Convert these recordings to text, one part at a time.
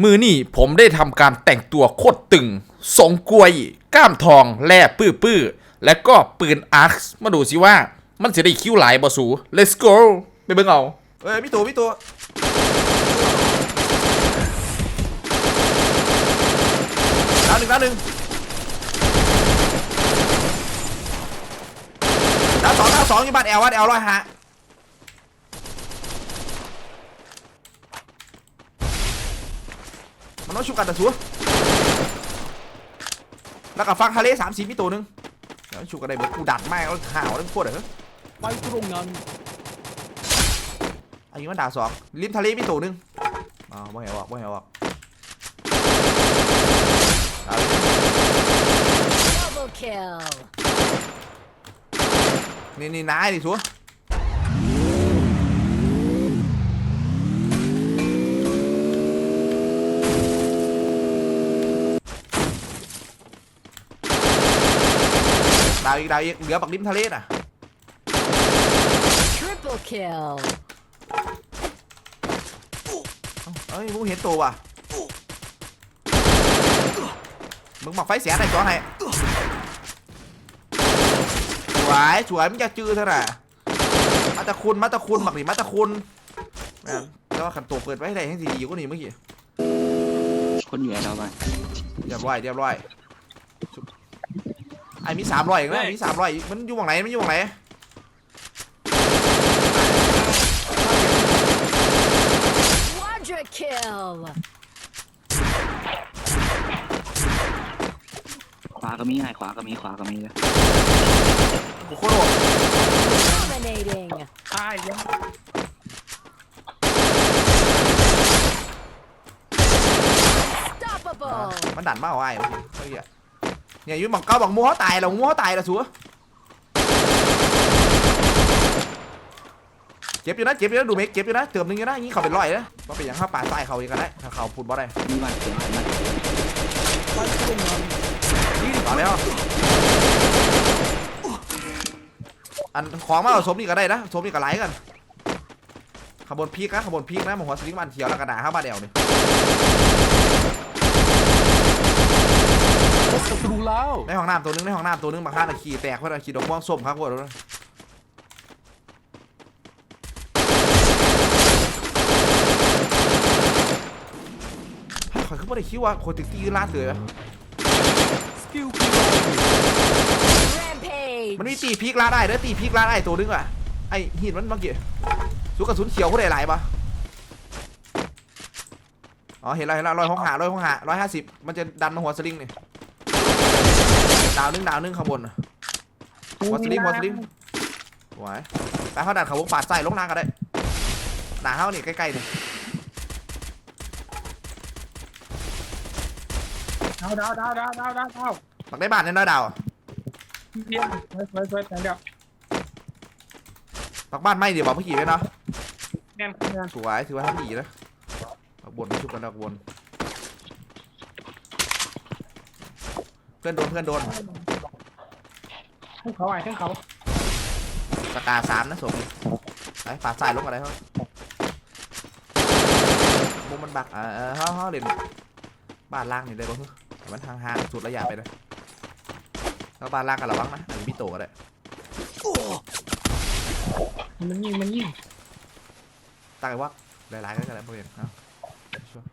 มือนี่ผมได้ทำการแต่งตัวโคตรตึงทรงกวย ก้ามทอง แล่ปื้อปื้อๆและก็ปืนอาร์คมาดูสิว่า มันจะได้คิ้วหลายบ่สู let's go ไปเบิ่งเอา เอ้ยพี่ตัวพี่ตัวดาวหนึ่งดาวหนึ่งดาวสองดาวสองอยู่บ้านแอลวัดแอลร้อยฮะ มันต้องชุบกันแต่สัวแล้วก็ฟังทะเลสามสีพี่ตัวหนึงเดี๋ยวชุบกันได้เบิดกูดัดแม่งแล้วข่าวแล้วโคตรเหรอไปตรงนั้นอายุมันดาวสองริมทะเลมีตัวหนึงอ๋อบ่เห็นออกบ่เห็นออกดาวอีก Double kill. นี่นี่นายดิชัว ดาวอีกดาวอีกเหลือปักริมทะเลน่ะ Triple kill. เอ้ยมึงเห็นตัวว่ะมึงหมักไฟเสียไหนจ้อให้สวยสวยมึงจะจื้อเท่าไหร่มาตะคุณมาตะคุณหมักนี่มาตะคุณแม่นแต่ว่าขันตัวเปิดไว้ให้ได้ให้สีดีกว่านี้เมื่อกี้คนอยู่ไหนเราบ้างเรียบร้อยเรียบร้อย ไอ้มีสามร้อยอีกนะมีสามร้อยมันอยู่หม่องไหนมันอยู่หม่องไหน Quadra kill. ขวาก็มีไงขวาก็มีขวาก็มีเลยกูโคตรโหด Dominating. ตายยัง Unstoppable. มันดันมากกว่าไอ้เมื่อกี้ เมื่อกี้อะเนี่ยอยู่หม่องเก้าหม่องมัวเขาตายแล้วมัวเขาตายแล้วสัวเจ็บอยู่นะเจ็บอยู่นะดูเมกเจ็บอยู่นะเติมหนึงอยู่นะยิงเขาเป็นร้อยนะว่าเป็นอย่างข้าป่าใต้เขาอีกกันได้ถ้าเขาพูดบ่ได้มีวันเสียงอะไรนะไปตรงนั้นต่อแล้วอันของมาเอาสมนี่ก็ได้นะสมนี่ก็ไหลกันขบวนพีกนะขบวนพีกนะหมหัวสลิงมันเขียวแล้วกระดาษห้าบาทเดียวนี่ พบ ศัตรูแล้วในห้องน้ำตัวนึงในห้องน้ำตัวนึงบางครั้งน่ะขี่แตกเพราะน่ะขี่ดอกม่วงส้มครับพวกนั้นขอยคือไม่ได้คิดว่าคนติดตีลาเลยอสกิลคิวมันมีตีพีกลาได้เด้อตีพีกลาได้ตัวนึงอะไอหินมันเมื่อกี้สุกกระสุนเขียวผู้ใดหลายปะอ๋อเห็นแล้วเห็นแล้วร้อยห้องหาร้อยห้องหาร้อยห้าสิบมันจะดันมาหัวสลิงนี่ ดาวนึงดาวนึงข้างบนน่ะหัวสลิงหัวสลิงไหวไปเขาดันเขาวงปาดใส่ลงน้ำก็ได้หนาเขานี่ใกล้ๆนี่ดาวดาวดาวดาวดาวดาวดาวปักได้บ้านแน่นอนดาวเพียงสวยสวยสวยแต่เดียวปักบ้านไม่เดี๋ยวบอกพี่ขี่ไว้เนาะแน่นแน่นสวยถือว่าทำดีนะปักบนไม่ชุบกันปักบน เพื่อนโดนเพื่อนโดนทั้งเขาไอ้ทั้งเขาสกาสามนะสมไปปาดใส่ลงอะไรเขามุมมันบักเออเออเขาเขาเล่นบ้านล่างนี่ได้ป่ะเฮ้ยมันทางห่างสุดระยะไปเลยแล้วบ้านล่างกันระวังนะอันนี้พี่โตก็ได้มันยิงมันยิงตั้งไอ้ว่าหลายๆกันกันแล้วพวกเองเอาช่วย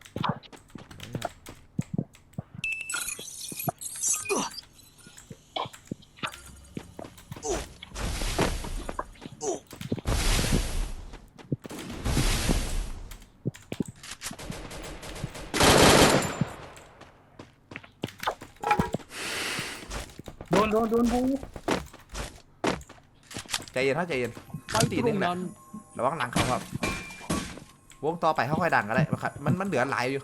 โดนโดนโดนบูใจเย็นเขาใจเย็นไปตรงนั้นระวังหลังเขาครับ วงต่อไปเขาค่อยดันก็ได้มันมันเหลือหลายอยู่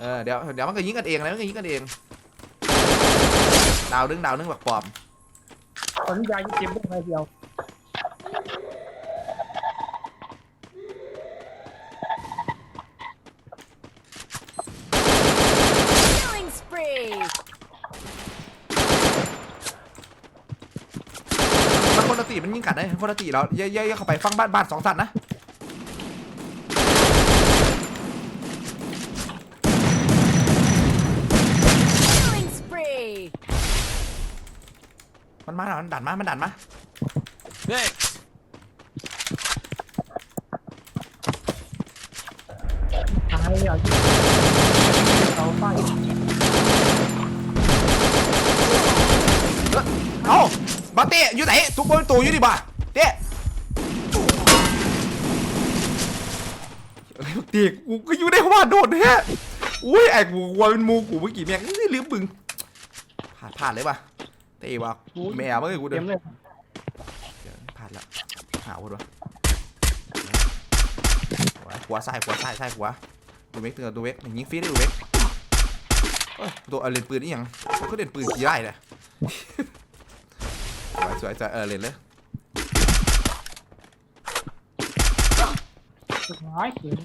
เออเดี๋ยวเดี๋ยวมันก็ยิงกันเองเลยมันก็ยิงกันเอง ดาวนึงดาวนึงแบบปลอมตอนนี้ยายเก็บได้ใครเดียว นตีมันยิงกัดได้โฟนตีเราเย่ๆเข้าไปฟังบ้านบ้านสองสัตว์นะมันมาแล้วมันดันมา มันดันมา เฮ้ย บาเต้อยู่ไหนทุกคนตูอยู่ดิบ่าเต้อะไรบักเต้กูก็อยู่ในหัวโดดแท้อุ้ยไอ้กูกลัวเป็นมูกูเมื่อกี้แม่งเอ้ยลืมบึงผ่านผ่านเลยป่ะเต้ว่ะแม่เมื่อกี้กูเดิเต็นมเลยผ่านละหาวุธวะขวาซ้ายขวาซ้ายซ้ายขวาดูเมกเตือนดูเมกยิงฟรีได้ดูเมกเอ้ยตัวเอาเล่นปืนนี่ยังเขาก็เล่นปืนขี่ได้เลย สวยสวยสวยเออเล่นเลยสุดท้ายเสียง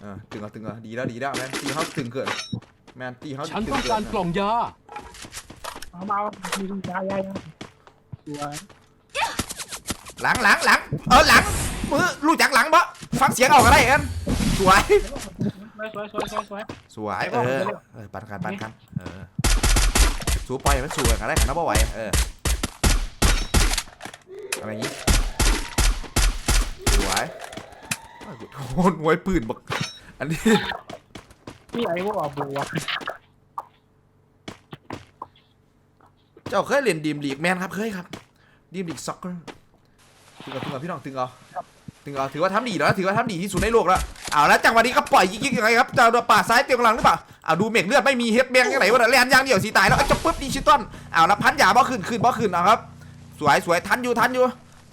เออตึงเอาตึงเอาดีแล้วดีแล้วแมนตีเขาตึงเกินแมนตีเขาฉันตึต้องเนการกล่องยา เอามามียายายสวยหลังหลังหลังเออหลังมือรู้จักหลังปะฟังเสียงออกก็ได้เอ็นสวย สวยสวยสวยสวยสวย สวยเออเออปันกันปันกันเออ สู้ปล่อยมันสู้กันได้ขันน้ำบ่ไหวเอออะไรอย่างงี้สวยโอ้โหหน่วยปืนบักอันนี้มีไอ้พวกบัวเจ้าเคยเล่นดีมลีกแมนครับเคยครับดีมลีกซ็อกเกอร์ตึงเอาตึงเอาพี่น้องตึงเอาตึงเอาถือว่าทำดีแล้วถือว่าทำดีที่สุดในโลกแล้วเอาแล้วจังหวะนี้ก็ปล่อยยิงๆยังไงครับเจ้าป่าซ้ายเตียงหลังหรือเปล่า เอาดูเมกเลือดไม่มีเฮดแบงยังไงวะเนี่ยแลนยางเดียวสีตายแล้วเอาจะปุ๊บดิจิตอลเอาแล้วพันยาบ่ขึ้นขึ้นบ่ขึ้นเอาครับ สวยสวยทันอยู่ทันอยู่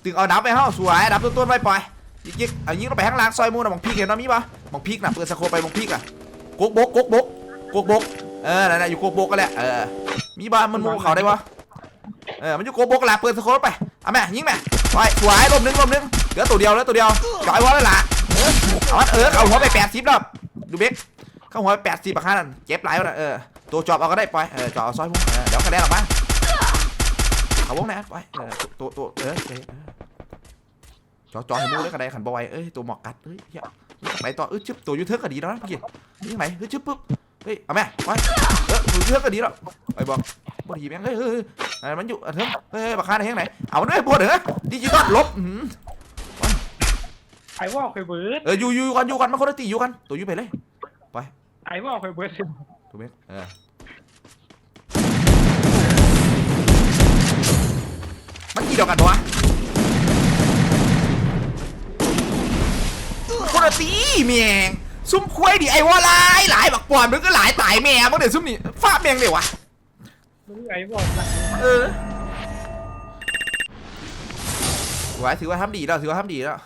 ตึงเอาดับไปเฮ้าสวยดับต้นๆไปปล่อยยิงๆเอายิงลงไปข้างล่างซอยมูนอะมองพีกเห็นว่ามีปะมองพีกนะเปิดสโคไปมองพีกอะกกบกกกบกกกบกเออนั่นแหละอยู่กกบกกันแหละเออมีบ้ามันมูเขาได้ปะเออมันอยู่โกโบกละเปิดสโคไปเอาแม่ยิงแม่ไปสวยลมนึงลมนึงเหลือตัวเดียวเหลือตัวเดียวจ่อยวอลเลยล่ะเออเอามันเออเข้าหัวไปแปดสิบแล้วดูเบ็ก เข้าหัวไปแปดสิบปะค่านั่นเจ็บหลายวะน่ะเออตัวจอบเอาก็ได้ไปเออจอบเอาซอยพุ่งเออเดี๋ยวกระเด็นออกมาเอาวงแน่ไปเออตัวตัวเออเออเออจอจอให้มูเลยกระไดขันบอยเอ้ยตัวหมอกกัดเฮ้ยเฮียไหนต่อเออชึบตัวยูเทิร์กก็ดีแล้วนะพี่ยิงไหนเฮ้ยชึบปุ๊บเฮ้ยเอาแม่ไปเออยูเทิร์กก็ดีแล้วไอ้บอกบดีแม่งเฮ้ยเฮ้ยเฮ้ยเอ้ยมันอยู่เออเถอะเฮ้ยบักคาในแห่งไหนเอาด้วยพวกเด้อดิจิตอลลบอื้อหือไอ้ว่าเคยเบิร์ดเอออยู่อยู่กันอยู่กันมันคนละตีอยู่กันตัวอยู่ไปเลย ไอ้ว่าเคยเบิร์ดถูกไหมเออมันกี่เดียวกันปะวะคนละตีแมงซุ่มควายดิไอ้วอลายหลายบักปอนมันก็หลายตายแม่มึงเดี๋ยวซุ่มนี่ฟาดแมงเดี๋ยววะมึงไอ้ว่าเออถือว่าถือว่าทำดีแล้วถือว่าทำดีแล้ว